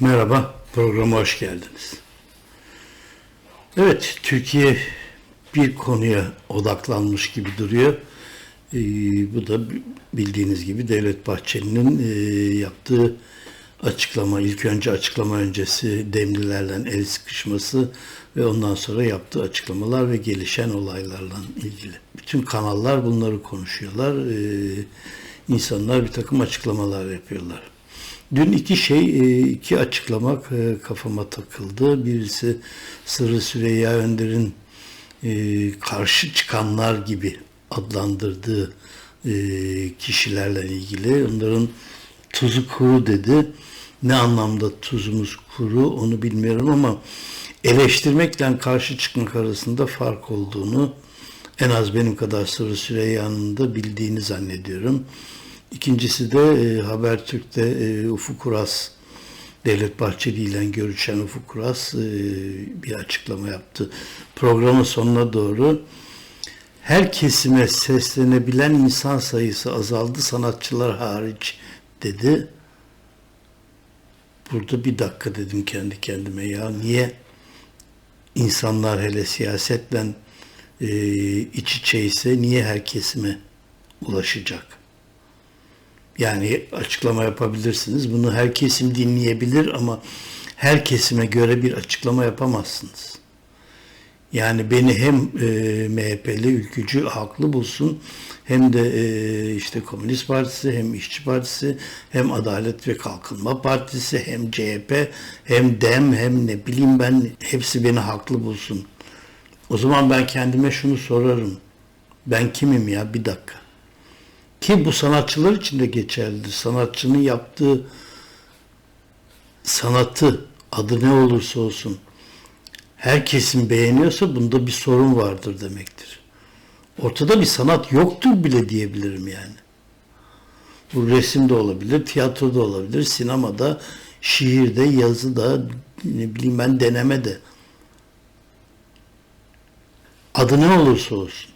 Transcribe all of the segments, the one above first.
Merhaba, programa hoş geldiniz. Evet, Türkiye bir konuya odaklanmış gibi duruyor. Ee, bu da bildiğiniz gibi Devlet Bahçeli'nin e, yaptığı açıklama, ilk önce açıklama öncesi Demlilerle el sıkışması ve ondan sonra yaptığı açıklamalar ve gelişen olaylarla ilgili. Bütün kanallar bunları konuşuyorlar. Ee, insanlar bir takım açıklamalar yapıyorlar. Dün iki şey, e, iki açıklama e, kafama takıldı. Birisi Sırrı Süreyya Önder'in e, karşı çıkanlar gibi adlandırdığı kişilerle ilgili. Onların tuzu kuru dedi. Ne anlamda tuzumuz kuru onu bilmiyorum ama eleştirmekle karşı çıkmak arasında fark olduğunu en az benim kadar Sırrı Süreyya'nın da bildiğini zannediyorum. İkincisi de e, Habertürk'te e, Ufuk Uras, Devlet Bahçeli ile görüşen Ufuk Uras e, bir açıklama yaptı. Programın sonuna doğru her kesime seslenebilen insan sayısı azaldı sanatçılar hariç dedi. Burada bir dakika dedim kendi kendime ya niye insanlar hele siyasetle e, iç içeyse niye her kesime ulaşacak? Yani açıklama yapabilirsiniz. Bunu her kesim dinleyebilir ama her kesime göre bir açıklama yapamazsınız. Yani beni hem e, MHP'li ülkücü haklı bulsun hem de e, işte Komünist Partisi hem İşçi Partisi hem Adalet ve Kalkınma Partisi hem CHP hem DEM hem ne bileyim ben hepsi beni haklı bulsun. O zaman ben kendime şunu sorarım. Ben kimim ya bir dakika. Ki bu sanatçılar için de geçerlidir. Sanatçının yaptığı sanatı adı ne olursa olsun herkesin beğeniyorsa bunda bir sorun vardır demektir. Ortada bir sanat yoktur bile diyebilirim yani. Bu resim de olabilir, tiyatro da olabilir, sinemada, şiirde, yazıda, ne bileyim ben deneme de. Adı ne olursa olsun.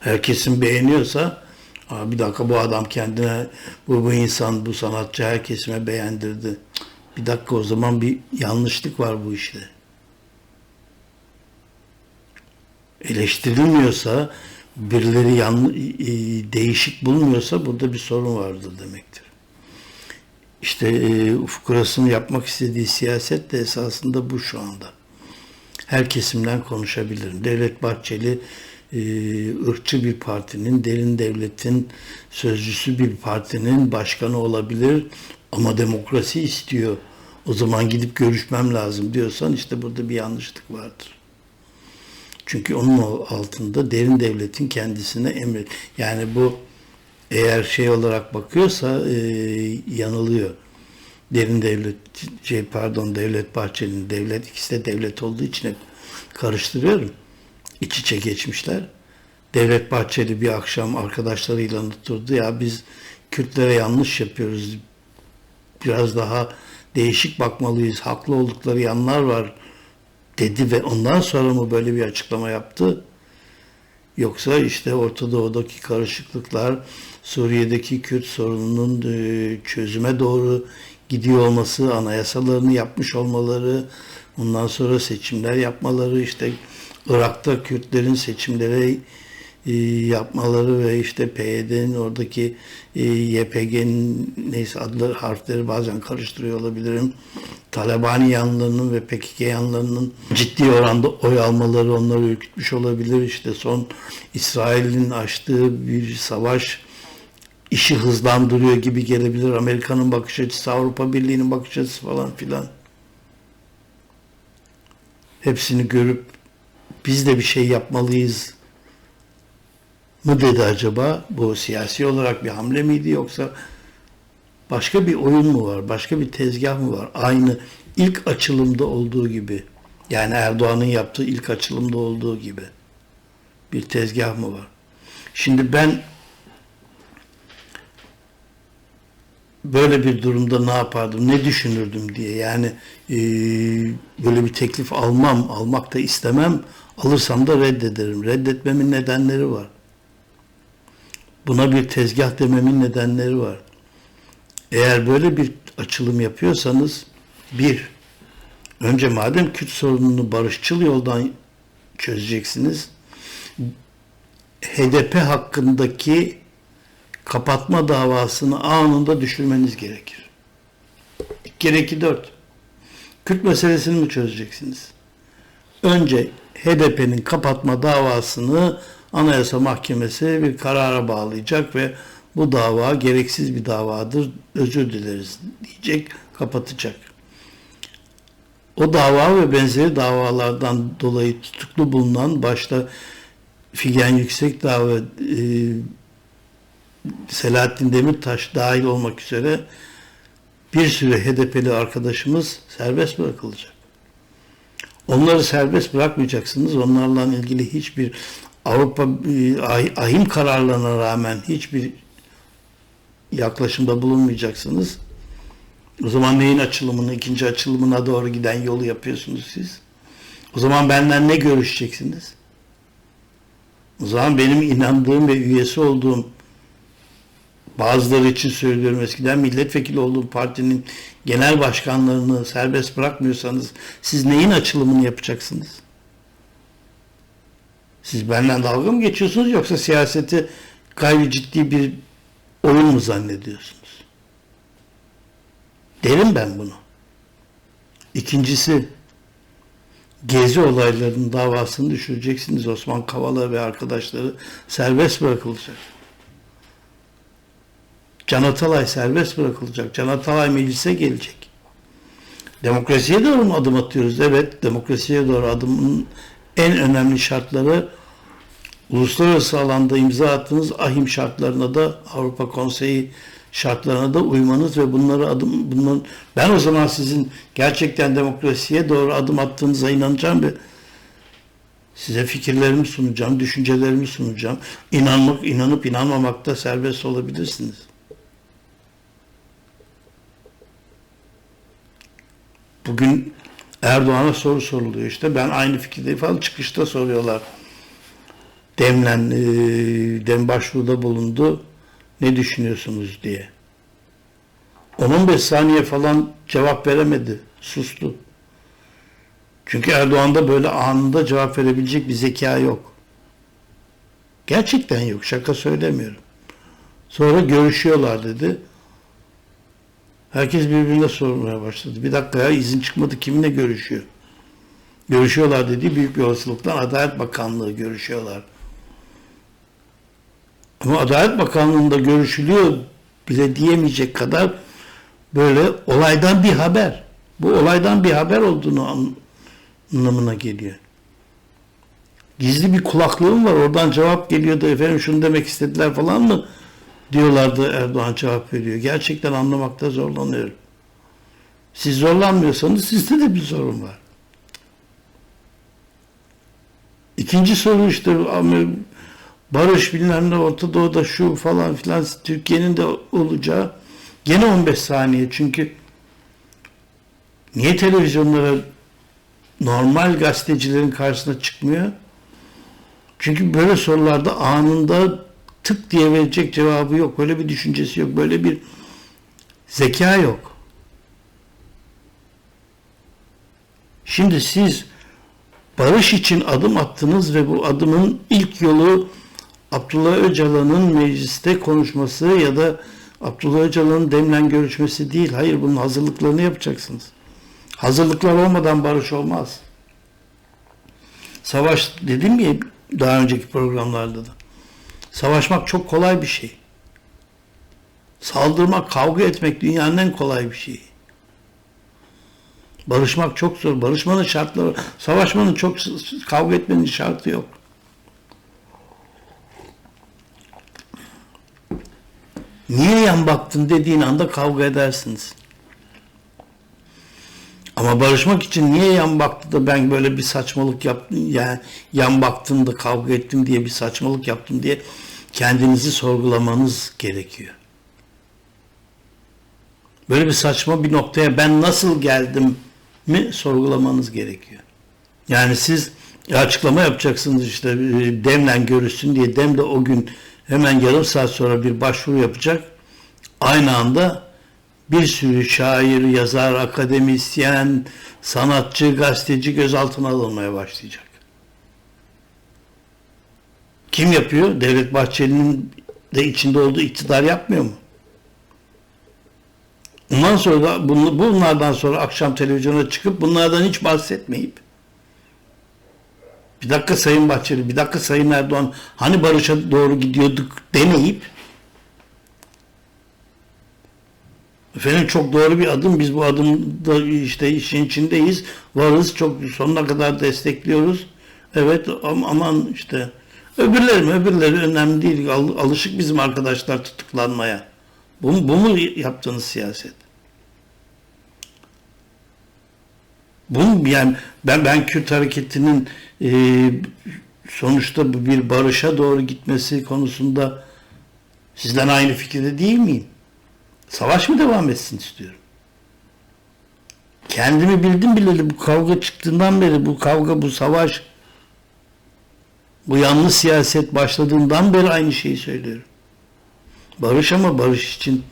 Herkesin beğeniyorsa Aa, bir dakika bu adam kendine, bu, bu insan, bu sanatçı her kesime beğendirdi. Bir dakika o zaman bir yanlışlık var bu işte. Eleştirilmiyorsa, birileri yan, değişik bulmuyorsa burada bir sorun vardır demektir. İşte e, Ufuk yapmak istediği siyaset de esasında bu şu anda. Her kesimden konuşabilirim. Devlet Bahçeli e, ırkçı bir partinin, derin devletin sözcüsü bir partinin başkanı olabilir ama demokrasi istiyor. O zaman gidip görüşmem lazım diyorsan işte burada bir yanlışlık vardır. Çünkü onun altında derin devletin kendisine emret. Yani bu eğer şey olarak bakıyorsa e, yanılıyor. Derin devlet, şey pardon devlet Bahçeli'nin devlet ikisi de devlet olduğu için hep karıştırıyorum iç içe geçmişler. Devlet Bahçeli bir akşam arkadaşlarıyla oturdu. Ya biz Kürtlere yanlış yapıyoruz. Biraz daha değişik bakmalıyız. Haklı oldukları yanlar var dedi ve ondan sonra mı böyle bir açıklama yaptı? Yoksa işte Orta Doğu'daki karışıklıklar, Suriye'deki Kürt sorununun e, çözüme doğru gidiyor olması, anayasalarını yapmış olmaları, ondan sonra seçimler yapmaları, işte Irak'ta Kürtlerin seçimlere e, yapmaları ve işte PYD'nin oradaki e, YPG'nin neyse adları harfleri bazen karıştırıyor olabilirim. Talabani yanlarının ve PKK yanlarının ciddi oranda oy almaları onları ürkütmüş olabilir. İşte son İsrail'in açtığı bir savaş işi hızlandırıyor gibi gelebilir. Amerika'nın bakış açısı, Avrupa Birliği'nin bakış açısı falan filan. Hepsini görüp biz de bir şey yapmalıyız mı dedi acaba? Bu siyasi olarak bir hamle miydi yoksa başka bir oyun mu var? Başka bir tezgah mı var? Aynı ilk açılımda olduğu gibi. Yani Erdoğan'ın yaptığı ilk açılımda olduğu gibi. Bir tezgah mı var? Şimdi ben böyle bir durumda ne yapardım, ne düşünürdüm diye. Yani e, böyle bir teklif almam, almak da istemem. Alırsam da reddederim. Reddetmemin nedenleri var. Buna bir tezgah dememin nedenleri var. Eğer böyle bir açılım yapıyorsanız bir, önce madem Kürt sorununu barışçıl yoldan çözeceksiniz, HDP hakkındaki kapatma davasını anında düşürmeniz gerekir. Gerekli dört. Kürt meselesini mi çözeceksiniz? Önce HDP'nin kapatma davasını Anayasa Mahkemesi bir karara bağlayacak ve bu dava gereksiz bir davadır, özür dileriz diyecek, kapatacak. O dava ve benzeri davalardan dolayı tutuklu bulunan başta Figen Yüksekdağ ve e, Selahattin Demirtaş dahil olmak üzere bir sürü HDP'li arkadaşımız serbest bırakılacak. Onları serbest bırakmayacaksınız. Onlarla ilgili hiçbir Avrupa e, ah- ahim kararlarına rağmen hiçbir yaklaşımda bulunmayacaksınız. O zaman neyin açılımını, ikinci açılımına doğru giden yolu yapıyorsunuz siz? O zaman benden ne görüşeceksiniz? O zaman benim inandığım ve üyesi olduğum bazıları için söylüyorum eskiden milletvekili olduğum partinin genel başkanlarını serbest bırakmıyorsanız siz neyin açılımını yapacaksınız? Siz benden dalga mı geçiyorsunuz yoksa siyaseti gayri ciddi bir oyun mu zannediyorsunuz? Derim ben bunu. İkincisi Gezi olaylarının davasını düşüreceksiniz. Osman Kavala ve arkadaşları serbest bırakılacak. Can Atalay serbest bırakılacak. Can Atalay meclise gelecek. Demokrasiye doğru mu adım atıyoruz? Evet, demokrasiye doğru adımın en önemli şartları uluslararası alanda imza attığınız ahim şartlarına da Avrupa Konseyi şartlarına da uymanız ve bunları adım bunların ben o zaman sizin gerçekten demokrasiye doğru adım attığınıza inanacağım ve size fikirlerimi sunacağım, düşüncelerimi sunacağım. İnanmak, inanıp inanmamakta serbest olabilirsiniz. Bugün Erdoğan'a soru soruluyor işte. Ben aynı fikirdeyim falan çıkışta soruyorlar. Demlen, e, dem başvuruda bulundu. Ne düşünüyorsunuz diye. 10-15 saniye falan cevap veremedi. Sustu. Çünkü Erdoğan'da böyle anında cevap verebilecek bir zeka yok. Gerçekten yok. Şaka söylemiyorum. Sonra görüşüyorlar dedi. Herkes birbirine sormaya başladı. Bir dakika ya izin çıkmadı kiminle görüşüyor? Görüşüyorlar dedi. Büyük bir olasılıkla Adalet Bakanlığı görüşüyorlar. Ama Adalet Bakanlığı'nda görüşülüyor bile diyemeyecek kadar böyle olaydan bir haber. Bu olaydan bir haber olduğunu anlamına geliyor. Gizli bir kulaklığım var. Oradan cevap geliyordu. Efendim şunu demek istediler falan mı? Diyorlardı Erdoğan cevap veriyor. Gerçekten anlamakta zorlanıyorum. Siz zorlanmıyorsanız sizde de bir sorun var. İkinci soru işte barış bilmem ne Orta Doğu'da şu falan filan Türkiye'nin de olacağı gene 15 saniye çünkü niye televizyonlara normal gazetecilerin karşısına çıkmıyor? Çünkü böyle sorularda anında tık diye verecek cevabı yok. Böyle bir düşüncesi yok. Böyle bir zeka yok. Şimdi siz barış için adım attınız ve bu adımın ilk yolu Abdullah Öcalan'ın mecliste konuşması ya da Abdullah Öcalan'ın demlen görüşmesi değil. Hayır bunun hazırlıklarını yapacaksınız. Hazırlıklar olmadan barış olmaz. Savaş dedim ya daha önceki programlarda da. Savaşmak çok kolay bir şey. Saldırmak, kavga etmek dünyanın en kolay bir şeyi. Barışmak çok zor. Barışmanın şartları, savaşmanın çok, kavga etmenin şartı yok. Niye yan baktın dediğin anda kavga edersiniz. Ama barışmak için niye yan baktı da ben böyle bir saçmalık yaptım yani yan baktım da kavga ettim diye bir saçmalık yaptım diye kendinizi sorgulamanız gerekiyor. Böyle bir saçma bir noktaya ben nasıl geldim mi sorgulamanız gerekiyor. Yani siz açıklama yapacaksınız işte e, demlen görüşsün diye dem de o gün hemen yarım saat sonra bir başvuru yapacak. Aynı anda bir sürü şair, yazar, akademisyen, sanatçı, gazeteci gözaltına alınmaya başlayacak. Kim yapıyor? Devlet Bahçeli'nin de içinde olduğu iktidar yapmıyor mu? Ondan sonra da bunlardan sonra akşam televizyona çıkıp bunlardan hiç bahsetmeyip bir dakika Sayın Bahçeli, bir dakika Sayın Erdoğan hani barışa doğru gidiyorduk demeyip efendim çok doğru bir adım. Biz bu adımda işte işin içindeyiz. Varız. Çok sonuna kadar destekliyoruz. Evet aman işte. Öbürleri mi? Öbürleri önemli değil. Alışık bizim arkadaşlar tutuklanmaya. Bu, bu mu yaptığınız siyaset? Bu yani ben ben Kürt hareketinin e, sonuçta bir barışa doğru gitmesi konusunda sizden aynı fikirde değil miyim? Savaş mı devam etsin istiyorum. Kendimi bildim bileli bu kavga çıktığından beri bu kavga bu savaş bu yanlış siyaset başladığından beri aynı şeyi söylüyorum. Barış ama barış için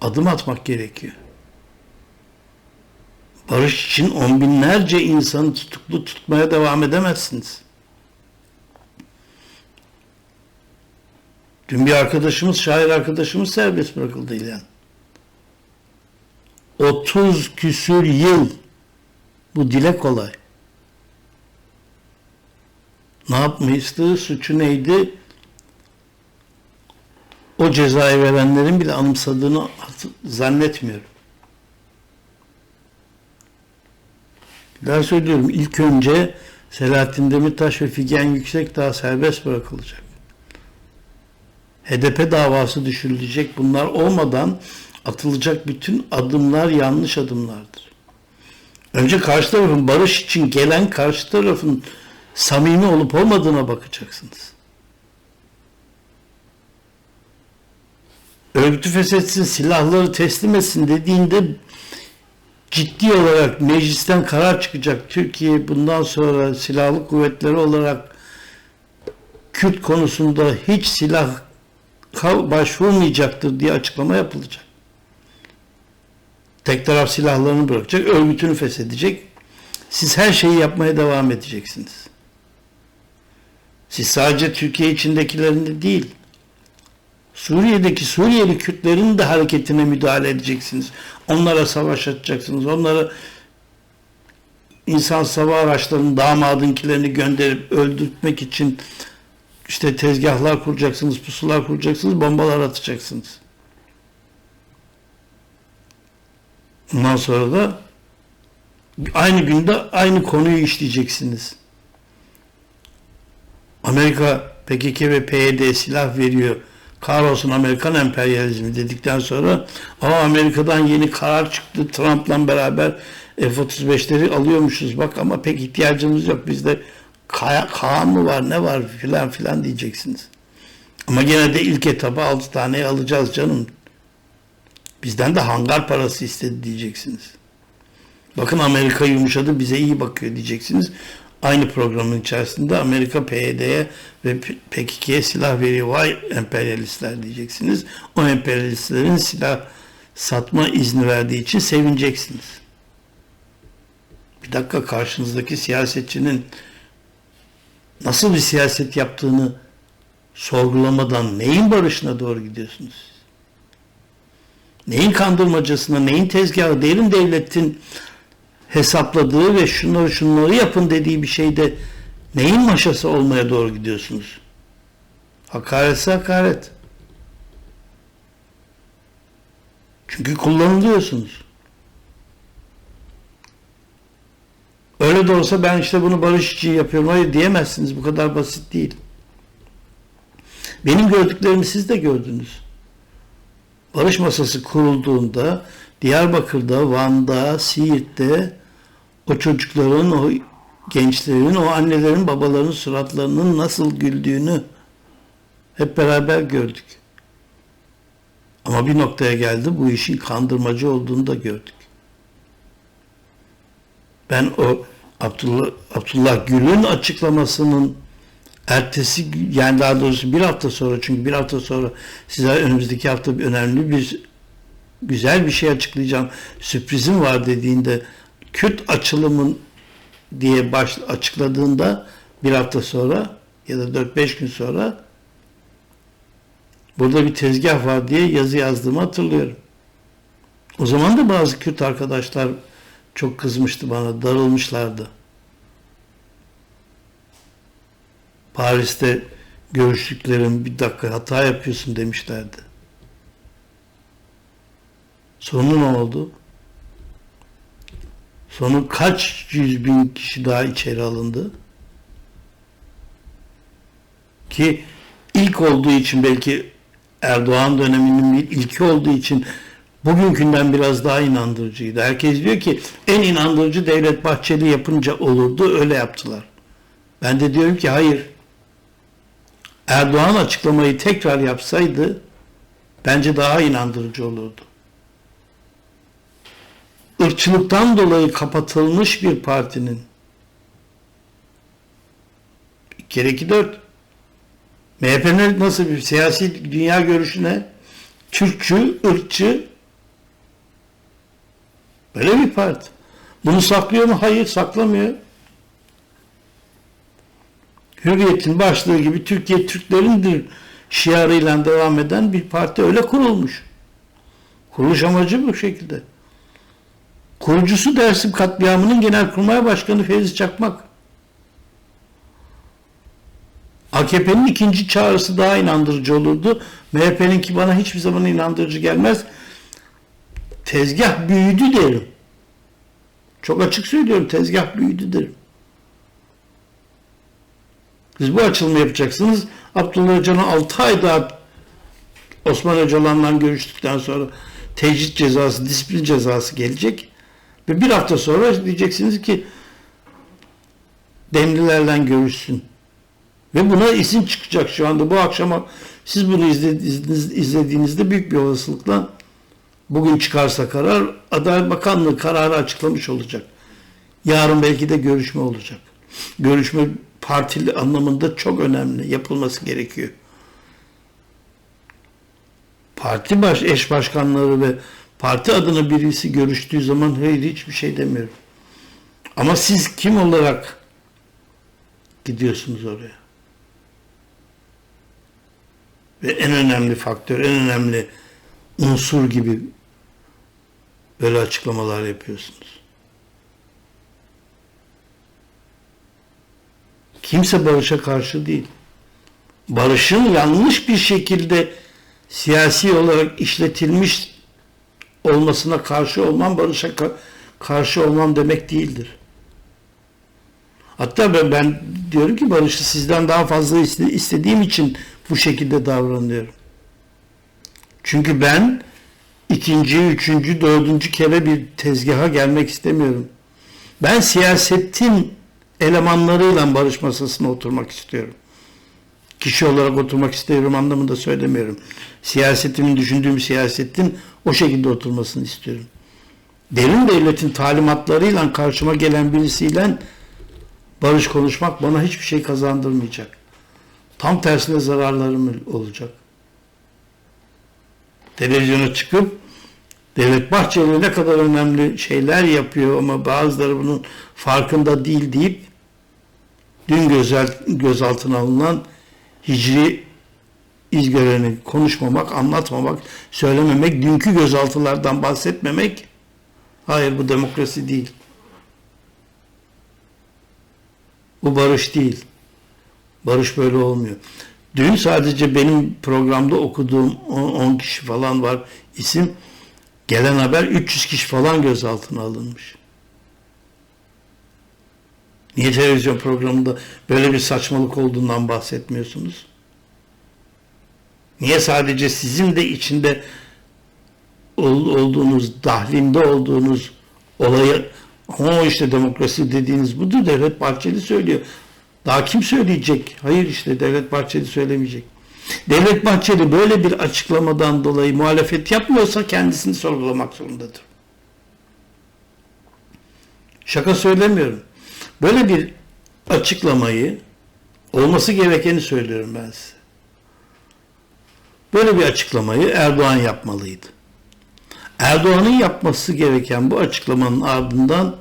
adım atmak gerekiyor. Barış için on binlerce insanı tutuklu tutmaya devam edemezsiniz. Dün bir arkadaşımız, şair arkadaşımız serbest bırakıldı ilan. 30 küsür yıl bu dile kolay. Ne yapmıştı? Suçu neydi? O cezayı verenlerin bile anımsadığını zannetmiyorum. Ben söylüyorum ilk önce Selahattin Demirtaş ve Figen Yüksekdağ serbest bırakılacak. HDP davası düşürülecek. Bunlar olmadan atılacak bütün adımlar yanlış adımlardır. Önce karşı tarafın barış için gelen karşı tarafın samimi olup olmadığına bakacaksınız. Örgütü feshetsin, silahları teslim etsin dediğinde ciddi olarak meclisten karar çıkacak. Türkiye bundan sonra silahlı kuvvetleri olarak Kürt konusunda hiç silah başvurmayacaktır diye açıklama yapılacak. Tek taraf silahlarını bırakacak, örgütünü feshedecek. Siz her şeyi yapmaya devam edeceksiniz. Siz sadece Türkiye içindekilerini değil, Suriye'deki Suriyeli Kürtlerin de hareketine müdahale edeceksiniz. Onlara savaş açacaksınız. Onlara insan sava araçlarının damadınkilerini gönderip öldürtmek için işte tezgahlar kuracaksınız, pusular kuracaksınız, bombalar atacaksınız. Ondan sonra da aynı günde aynı konuyu işleyeceksiniz. Amerika PKK ve PYD silah veriyor kahrolsun Amerikan emperyalizmi dedikten sonra ama Amerika'dan yeni karar çıktı Trump'la beraber F-35'leri alıyormuşuz bak ama pek ihtiyacımız yok bizde Kaan mı var ne var filan filan diyeceksiniz. Ama gene de ilk etaba 6 taneyi alacağız canım. Bizden de hangar parası istedi diyeceksiniz. Bakın Amerika yumuşadı bize iyi bakıyor diyeceksiniz aynı programın içerisinde Amerika PYD'ye ve PKK'ye silah veriyor. Vay emperyalistler diyeceksiniz. O emperyalistlerin silah satma izni verdiği için sevineceksiniz. Bir dakika karşınızdaki siyasetçinin nasıl bir siyaset yaptığını sorgulamadan neyin barışına doğru gidiyorsunuz? Neyin kandırmacasına, neyin tezgahı, derin devletin hesapladığı ve şunları şunları yapın dediği bir şeyde neyin maşası olmaya doğru gidiyorsunuz? Hakaretse hakaret. Çünkü kullanılıyorsunuz. Öyle de olsa ben işte bunu barış için yapıyorum. Hayır diyemezsiniz. Bu kadar basit değil. Benim gördüklerimi siz de gördünüz. Barış masası kurulduğunda Diyarbakır'da, Van'da, Siirt'te o çocukların, o gençlerin, o annelerin, babaların suratlarının nasıl güldüğünü hep beraber gördük. Ama bir noktaya geldi bu işin kandırmacı olduğunu da gördük. Ben o Abdullah, Abdullah Gül'ün açıklamasının ertesi yani daha doğrusu bir hafta sonra çünkü bir hafta sonra size önümüzdeki hafta bir önemli bir güzel bir şey açıklayacağım, sürprizim var dediğinde Kürt açılımın diye baş, açıkladığında bir hafta sonra ya da 4-5 gün sonra burada bir tezgah var diye yazı yazdığımı hatırlıyorum. O zaman da bazı Kürt arkadaşlar çok kızmıştı bana, darılmışlardı. Paris'te görüştüklerim bir dakika hata yapıyorsun demişlerdi. Sonu ne oldu? Sonu kaç yüz bin kişi daha içeri alındı? Ki ilk olduğu için belki Erdoğan döneminin bir ilki olduğu için bugünkünden biraz daha inandırıcıydı. Herkes diyor ki en inandırıcı Devlet Bahçeli yapınca olurdu öyle yaptılar. Ben de diyorum ki hayır. Erdoğan açıklamayı tekrar yapsaydı bence daha inandırıcı olurdu. Irkçılıktan dolayı kapatılmış bir partinin kere iki dört MHP'nin nasıl bir siyasi dünya görüşüne Türkçü, ırkçı böyle bir parti. Bunu saklıyor mu? Hayır saklamıyor. Hürriyet'in başlığı gibi Türkiye Türklerindir şiarıyla devam eden bir parti öyle kurulmuş. Kuruluş amacı bu şekilde. Kurucusu Dersim katliamının Genelkurmay Başkanı Fevzi Çakmak. AKP'nin ikinci çağrısı daha inandırıcı olurdu. MHP'ninki bana hiçbir zaman inandırıcı gelmez. Tezgah büyüdü derim. Çok açık söylüyorum tezgah büyüdü derim. Siz bu açılımı yapacaksınız. Abdullah Öcalan 6 ay daha Osman Öcalan'la görüştükten sonra tecrit cezası, disiplin cezası gelecek. Ve bir hafta sonra diyeceksiniz ki demlilerle görüşsün. Ve buna isim çıkacak şu anda. Bu akşama siz bunu izlediğinizde büyük bir olasılıkla bugün çıkarsa karar Adalet Bakanlığı kararı açıklamış olacak. Yarın belki de görüşme olacak. Görüşme partili anlamında çok önemli. Yapılması gerekiyor. Parti baş, eş başkanları ve parti adına birisi görüştüğü zaman hayır hiçbir şey demiyorum. Ama siz kim olarak gidiyorsunuz oraya? Ve en önemli faktör, en önemli unsur gibi böyle açıklamalar yapıyorsunuz. Kimse barışa karşı değil. Barışın yanlış bir şekilde siyasi olarak işletilmiş olmasına karşı olmam, barışa karşı olmam demek değildir. Hatta ben, ben diyorum ki barışı sizden daha fazla istediğim için bu şekilde davranıyorum. Çünkü ben ikinci, üçüncü, dördüncü kere bir tezgaha gelmek istemiyorum. Ben siyasetin elemanlarıyla barış masasına oturmak istiyorum. Kişi olarak oturmak istiyorum anlamında söylemiyorum. Siyasetimin, düşündüğüm siyasetin o şekilde oturmasını istiyorum. Derin devletin talimatlarıyla karşıma gelen birisiyle barış konuşmak bana hiçbir şey kazandırmayacak. Tam tersine zararlarım olacak. Televizyona çıkıp Devlet Bahçeli ne kadar önemli şeyler yapıyor ama bazıları bunun farkında değil deyip dün gözal, gözaltına alınan hicri izgöreni konuşmamak, anlatmamak, söylememek, dünkü gözaltılardan bahsetmemek hayır bu demokrasi değil. Bu barış değil. Barış böyle olmuyor. Dün sadece benim programda okuduğum 10 kişi falan var isim. Gelen haber 300 kişi falan gözaltına alınmış. Niye televizyon programında böyle bir saçmalık olduğundan bahsetmiyorsunuz? Niye sadece sizin de içinde olduğunuz, dahlinde olduğunuz olayı o işte demokrasi dediğiniz budur. Devlet Bahçeli söylüyor. Daha kim söyleyecek? Hayır işte Devlet Bahçeli söylemeyecek. Devlet Bahçeli böyle bir açıklamadan dolayı muhalefet yapmıyorsa kendisini sorgulamak zorundadır. Şaka söylemiyorum. Böyle bir açıklamayı olması gerekeni söylüyorum ben size. Böyle bir açıklamayı Erdoğan yapmalıydı. Erdoğan'ın yapması gereken bu açıklamanın ardından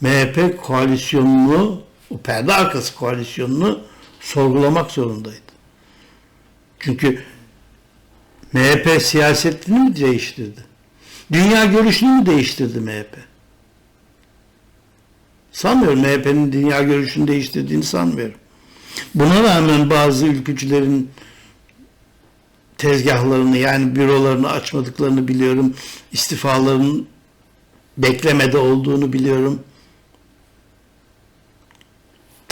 MHP koalisyonunu, o perde arkası koalisyonunu sorgulamak zorundaydı. Çünkü MHP siyasetini mi değiştirdi? Dünya görüşünü mü değiştirdi MHP? Sanmıyorum MHP'nin dünya görüşünü değiştirdiğini sanmıyorum. Buna rağmen bazı ülkücülerin tezgahlarını yani bürolarını açmadıklarını biliyorum. İstifaların beklemede olduğunu biliyorum.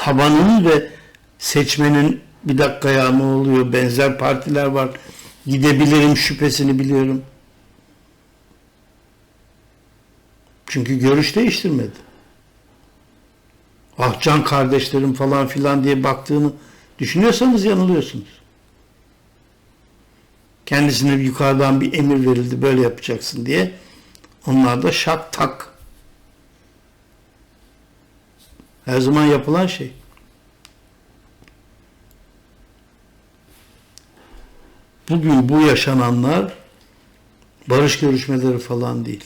Tabanın ve seçmenin bir dakikaya ne oluyor benzer partiler var. Gidebilirim şüphesini biliyorum. Çünkü görüş değiştirmedi. Ah can kardeşlerim falan filan diye baktığını düşünüyorsanız yanılıyorsunuz. Kendisine yukarıdan bir emir verildi böyle yapacaksın diye. Onlar da şak tak. Her zaman yapılan şey. Bugün bu yaşananlar barış görüşmeleri falan değil.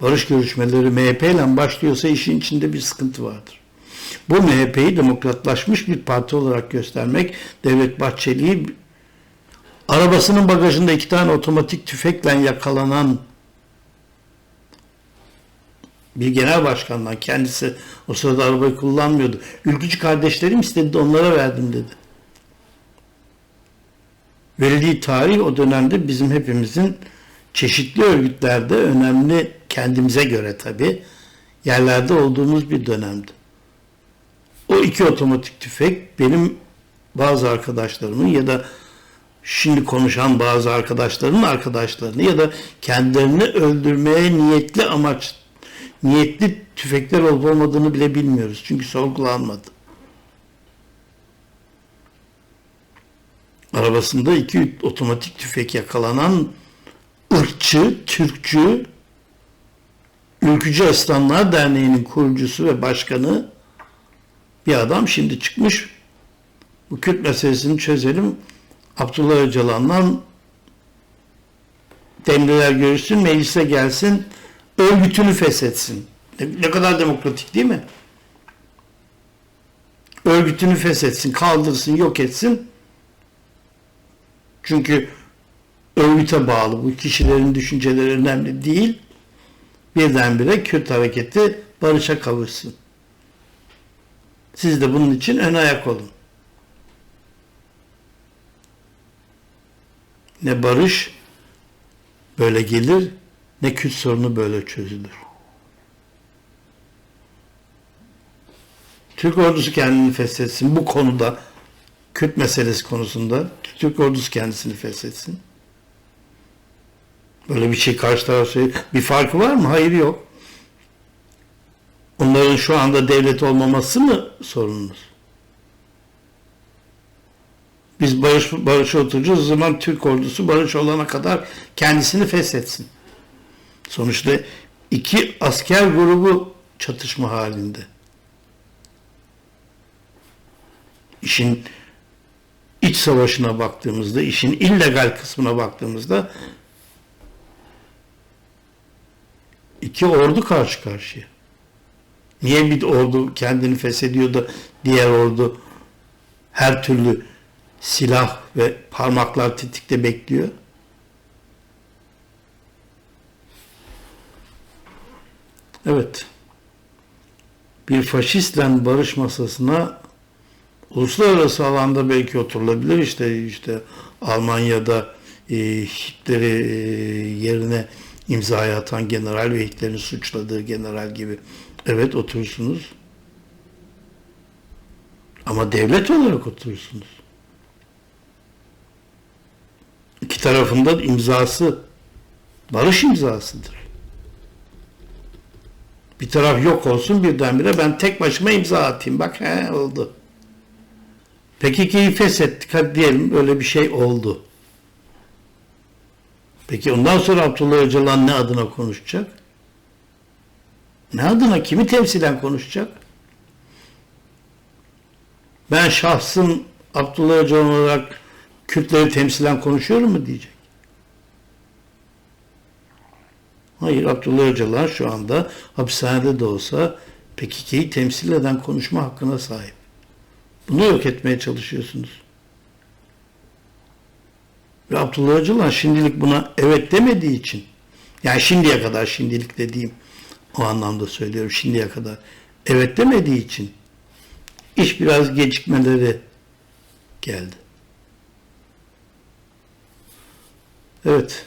Barış görüşmeleri MHP ile başlıyorsa işin içinde bir sıkıntı vardır. Bu MHP'yi demokratlaşmış bir parti olarak göstermek, Devlet Bahçeli'yi arabasının bagajında iki tane otomatik tüfekle yakalanan bir genel başkandan kendisi o sırada arabayı kullanmıyordu. Ülkücü kardeşlerim istedi onlara verdim dedi. Verildiği tarih o dönemde bizim hepimizin çeşitli örgütlerde önemli kendimize göre tabi yerlerde olduğumuz bir dönemdi. O iki otomatik tüfek benim bazı arkadaşlarımın ya da şimdi konuşan bazı arkadaşlarının arkadaşlarını ya da kendilerini öldürmeye niyetli amaç niyetli tüfekler olup olmadığını bile bilmiyoruz. Çünkü sorgulanmadı. Arabasında iki otomatik tüfek yakalanan ırkçı, Türkçü, Ülkücü Aslanlar Derneği'nin kurucusu ve başkanı bir adam şimdi çıkmış bu Kürt meselesini çözelim. Abdullah Öcalan'la demliler görüşsün, meclise gelsin, örgütünü feshetsin. Ne, ne kadar demokratik değil mi? Örgütünü feshetsin, kaldırsın, yok etsin. Çünkü örgüte bağlı. Bu kişilerin düşünceleri önemli değil. Birdenbire Kürt hareketi barışa kavuşsun. Siz de bunun için ön ayak olun. Ne barış böyle gelir, ne Kürt sorunu böyle çözülür. Türk ordusu kendini feshetsin. Bu konuda, Kürt meselesi konusunda Türk ordusu kendisini feshetsin. Böyle bir şey karşı taraf söylüyor. Bir farkı var mı? Hayır yok. Onların şu anda devlet olmaması mı sorunumuz? Biz barış barış oturacağız o zaman Türk ordusu barış olana kadar kendisini feshetsin. Sonuçta iki asker grubu çatışma halinde. İşin iç savaşına baktığımızda, işin illegal kısmına baktığımızda iki ordu karşı karşıya. Niye bir ordu kendini feshediyor da diğer ordu her türlü silah ve parmaklar tetikte bekliyor? Evet. Bir faşistle barış masasına uluslararası alanda belki oturulabilir. İşte işte Almanya'da e, Hitler'i e, yerine imzaya atan general ve Hitler'in suçladığı general gibi. Evet oturursunuz. Ama devlet olarak oturursunuz. İki tarafında imzası barış imzasıdır. Bir taraf yok olsun birdenbire ben tek başıma imza atayım. Bak he oldu. Ki feshettik hadi diyelim öyle bir şey oldu. Peki ondan sonra Abdullah Öcalan ne adına konuşacak? Ne adına, kimi temsilen konuşacak? Ben şahsım Abdullah Öcalan olarak Kürtleri temsilen konuşuyorum mu diyecek. Hayır Abdullah Öcalan şu anda hapishanede de olsa PKK'yı temsil eden konuşma hakkına sahip. Bunu yok etmeye çalışıyorsunuz. Ve Abdullah Öcalan şimdilik buna evet demediği için yani şimdiye kadar şimdilik dediğim o anlamda söylüyorum şimdiye kadar evet demediği için iş biraz gecikmeleri geldi. Evet